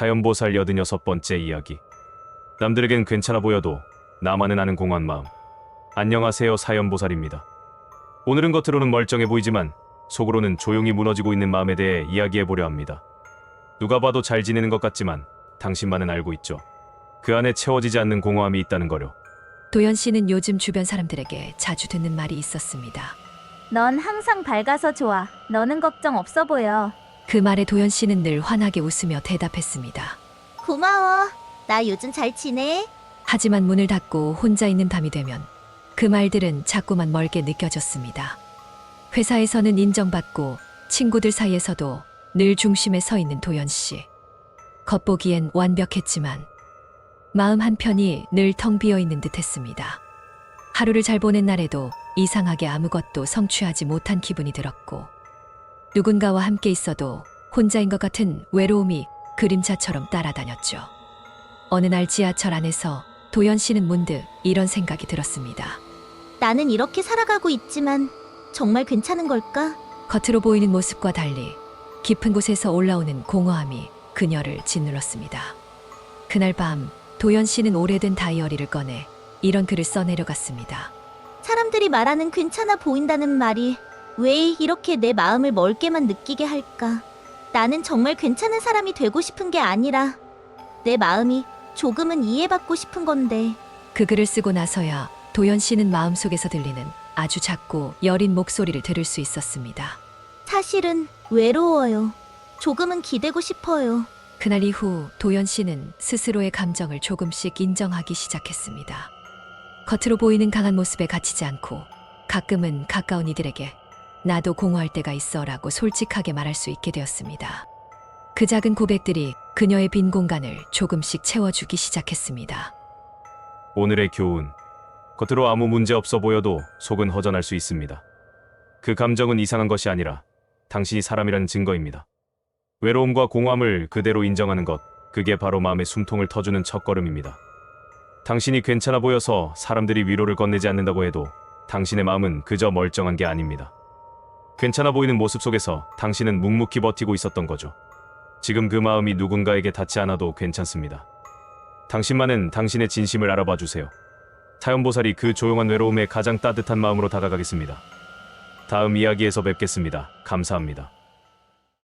타연보살 86번째 이야기. 남들에겐 괜찮아 보여도 나만은 아는 공허한 마음. 안녕하세요, 사연보살입니다. 오늘은 겉으로는 멀쩡해 보이지만 속으로는 조용히 무너지고 있는 마음에 대해 이야기해 보려 합니다. 누가 봐도 잘 지내는 것 같지만 당신만은 알고 있죠. 그 안에 채워지지 않는 공허함이 있다는 거요. 도연 씨는 요즘 주변 사람들에게 자주 듣는 말이 있었습니다. 넌 항상 밝아서 좋아. 너는 걱정 없어 보여. 그 말에 도연 씨는 늘 환하게 웃으며 대답했습니다. 고마워. 나 요즘 잘 지내? 하지만 문을 닫고 혼자 있는 밤이 되면 그 말들은 자꾸만 멀게 느껴졌습니다. 회사에서는 인정받고 친구들 사이에서도 늘 중심에 서 있는 도연 씨. 겉보기엔 완벽했지만 마음 한편이 늘 텅 비어 있는 듯 했습니다. 하루를 잘 보낸 날에도 이상하게 아무것도 성취하지 못한 기분이 들었고 누군가와 함께 있어도 혼자인 것 같은 외로움이 그림자처럼 따라다녔죠. 어느 날 지하철 안에서 도연 씨는 문득 이런 생각이 들었습니다. 나는 이렇게 살아가고 있지만 정말 괜찮은 걸까? 겉으로 보이는 모습과 달리 깊은 곳에서 올라오는 공허함이 그녀를 짓눌렀습니다. 그날 밤 도연 씨는 오래된 다이어리를 꺼내 이런 글을 써내려갔습니다. 사람들이 말하는 괜찮아 보인다는 말이 왜 이렇게 내 마음을 멀게만 느끼게 할까? 나는 정말 괜찮은 사람이 되고 싶은 게 아니라 내 마음이 조금은 이해받고 싶은 건데 그 글을 쓰고 나서야 도연 씨는 마음속에서 들리는 아주 작고 여린 목소리를 들을 수 있었습니다. 사실은 외로워요. 조금은 기대고 싶어요. 그날 이후 도연 씨는 스스로의 감정을 조금씩 인정하기 시작했습니다. 겉으로 보이는 강한 모습에 갇히지 않고 가끔은 가까운 이들에게 나도 공허할 때가 있어라고 솔직하게 말할 수 있게 되었습니다. 그 작은 고백들이 그녀의 빈 공간을 조금씩 채워주기 시작했습니다. 오늘의 교훈. 겉으로 아무 문제 없어 보여도 속은 허전할 수 있습니다. 그 감정은 이상한 것이 아니라 당신이 사람이라는 증거입니다. 외로움과 공허함을 그대로 인정하는 것, 그게 바로 마음의 숨통을 터주는 첫걸음입니다. 당신이 괜찮아 보여서 사람들이 위로를 건네지 않는다고 해도 당신의 마음은 그저 멀쩡한 게 아닙니다. 괜찮아 보이는 모습 속에서 당신은 묵묵히 버티고 있었던 거죠. 지금 그 마음이 누군가에게 닿지 않아도 괜찮습니다. 당신만은 당신의 진심을 알아봐 주세요. 타연보살이 그 조용한 외로움에 가장 따뜻한 마음으로 다가가겠습니다. 다음 이야기에서 뵙겠습니다. 감사합니다.